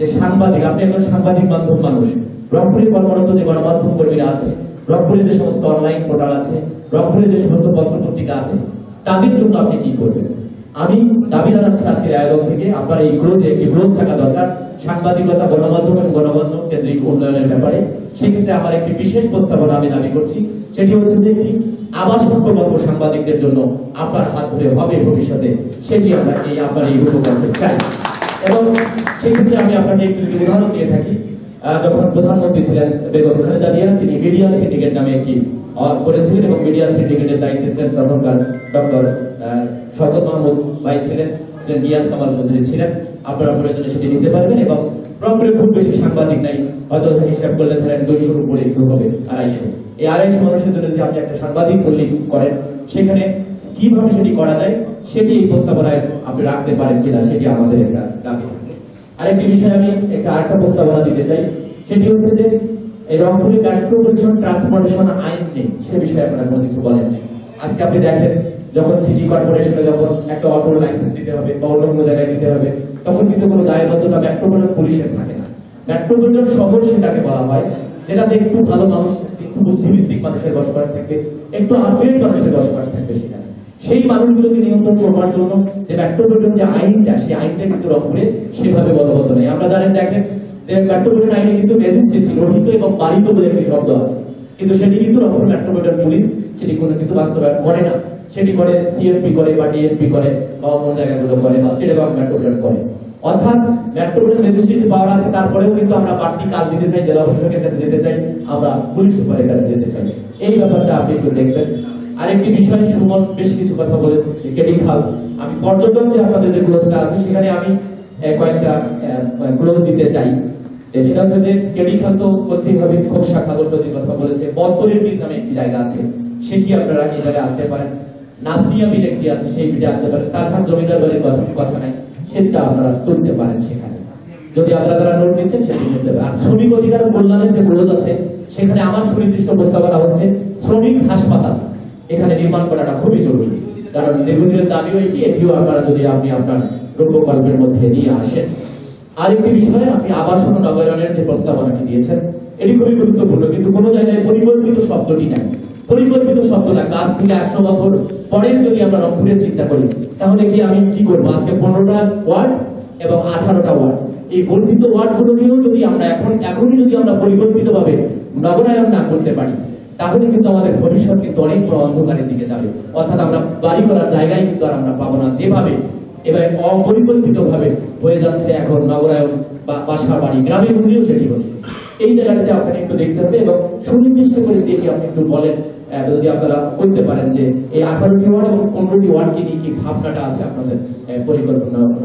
যে সাংবাদিক, আপনি একজন সাংবাদিক মাধ্যম মানুষ। রংপুরে কর্মরত যে গণমাধ্যম কর্মীরা আছে রংপুরে যে সমস্ত অনলাইন পোর্টাল আছে রংপুরে যে সমস্ত পত্র পত্রিকা আছে, তাদের জন্য আপনি কি করবেন? আমি দাবি জানাচ্ছি আজকের আয়োজন থেকে, আপনার এই গ্রোথে একটি গ্রোথ থাকা দরকার। সাংবাদিকতা, গণমাধ্যম এবং গণমাধ্যম কেন্দ্রিক উন্নয়নের ব্যাপারে। সেক্ষেত্রে আমার একটি বিশেষ প্রস্তাবনা আমি দাবি করছি, সেটি হচ্ছে যে একটি আবাসন প্রকল্প সাংবাদিকদের জন্য আপনার হাত ধরে হবে ভবিষ্যতে, সেটি আমরা এই আপনার এই উপকল্পে চাই। এবং সেক্ষেত্রে আমি আপনাকে একটি উদাহরণ দিয়ে থাকি। যখন প্রধানমন্ত্রী ছিলেন বেগম খালেদা জিয়া, তিনি মিডিয়া সিন্ডিকেট নামে একটি করেছিলেন এবং মিডিয়া সিন্ডিকেটের দায়িত্বে ছিলেন তখনকার ডক্টর শওকত মাহমুদ ভাই ছিলেন ছিলেন কামাল চৌধুরী ছিলেন। আপনারা প্রয়োজনে সেটি নিতে পারবেন এবং রংপুরে খুব বেশি সাংবাদিক নাই, হয়তো হিসাব করলে ধরেন দুইশোর উপরে হবে, আড়াইশো। এই আড়াইশো মানুষের জন্য যদি আপনি একটা সাংবাদিক পল্লী করেন, সেখানে কীভাবে সেটি করা যায়, সেটি প্রস্তাবনায় আপনি রাখতে পারেন কিনা সেটি আমাদের একটা দাবি। আরেকটি বিষয় আমি একটা আরেকটা প্রস্তাবনা দিতে চাই, সেটি হচ্ছে যে এই রংপুরে মেট্রোপলিটন ট্রান্সপোর্টেশন আইন নেই, সে বিষয়ে আপনারা কোনো কিছু বলেন। আজকে আপনি দেখেন, যখন সিটি কর্পোরেশনে যখন একটা অটোর লাইসেন্স দিতে হবে বা অন্য কোনো জায়গায় দিতে হবে, তখন কিন্তু কোনো দায়বদ্ধতা মেট্রোপলিটন পুলিশের থাকে না। মেট্রোপলিটন শহর সেটাকে বলা হয়, যেটাতে একটু ভালো মানুষ, একটু বুদ্ধিভিত্তিক মানুষের বসবাস থাকবে, একটু আপডেট মানুষের বসবাস থাকবে সেখানে। সেই মানুষগুলোকে নিয়ন্ত্রণ করবার জন্য যে মেট্রোপলিটন যে আইনটা সেই আইনটা কিন্তু রংপুরে সেভাবে বলবৎ নেই। আমরা জানেন, দেখেন, যে মেট্রোপলিটন আইনে কিন্তু ম্যাজিস্ট্রেসি রহিত এবং পালিত বলে একটি শব্দ আছে। কিন্তু সেটি কিন্তু রংপুর মেট্রোপলিটন পুলিশ, সেটি কোনো কিন্তু বাস্তবায়ন করে না। সেটি করে সিএমপি করে বা ডিএসপি করে বা অন্য জায়গাগুলো করে বা চিটাগাং মেট্রোপলিটন করে। অর্থাৎ মেট্রোপলিটন ম্যাজিস্ট্রেট পাওয়ার আছে, তারপরেও কিন্তু আমরা বাড়তি কাজ দিতে চাই, জেলা প্রশাসকের কাছে যেতে চাই, আমরা পুলিশ সুপারের কাছে যেতে চাই। এই ব্যাপারটা আপনি একটু দেখবেন। আরেকটি বিষয় সুমন বেশ কিছু কথা বলেছে যে কেডি খাল। আমি পর্যটন যে আপনাদের যে ক্লোজটা আছে, সেখানে আমি কয়েকটা ক্লোজ দিতে চাই। সেটা হচ্ছে যে কেডি খাল তো হবে খোকসা খাগর নদীর কথা বলেছে বদরের বিল নামে একটি জায়গা আছে। সেটি আপনারা এই জায়গায় আনতে পারেন? নাসিয়া বিল একটি আছে, সেই বিলে আনতে পারেন। তাছাড়া জমিদার বাড়ির কথা কথা নাই, সেটা আপনারা তুলতে পারেন সেখানে। যদি আপনারা যারা নোট নিচ্ছেন, সেটি করতে পারেন। শ্রমিক অধিকার কল্যাণের যে ক্লোজ আছে, সেখানে আমার সুনির্দিষ্ট প্রস্তাবনা হচ্ছে শ্রমিক হাসপাতাল। এখানে নির্মাণ করাটা খুবই জরুরি। কারণ দীর্ঘদিনের দাবিও এটি এটিও আপনারা যদি আপনি আপনার রূপকল্পের মধ্যে নিয়ে আসেন। আরেকটি বিষয়ে, আপনি আবাসন নগরায়নের যে প্রস্তাবনাটি দিয়েছেন, এটি খুবই গুরুত্বপূর্ণ, কিন্তু কোনো জায়গায় পরিবর্তিত শব্দটি নাই। পরিবর্তিত শব্দ না, কাজ থেকে একশো বছর পরের যদি আমরা রংপুরের চিন্তা করি, তাহলে কি আমি কি করব? আজকে পনেরোটা ওয়ার্ড এবং আঠারোটা ওয়ার্ড। এই বর্ধিত ওয়ার্ড গুলোকেও যদি আমরা এখন, এখনই যদি আমরা পরিকল্পিত ভাবে নগরায়ন না করতে পারি তাহলে কিন্তু আমাদের ভবিষ্যৎ কিন্তু অনেক বড় অন্ধকারের দিকে যাবে। অর্থাৎ আমরা বাড়ি করার জায়গায় কিন্তু আর আমরা পাবো না। যেভাবে এবার অপরিকল্পিত ভাবে হয়ে যাচ্ছে এখন নগরায়ন বা বাসা বাড়ি, গ্রামের মধ্যেও সেটি হচ্ছে। এই জায়গাটাতে আপনাকে একটু দেখতে হবে এবং সুনির্দিষ্ট করে দেখি আপনি একটু বলেন যদি আপনারা করতে পারেন যে এই আঠারোটি ওয়ার্ড এবং পনেরোটি ওয়ার্ডকে নিয়ে কি ভাবনাটা আছে আপনাদের পরিকল্পনা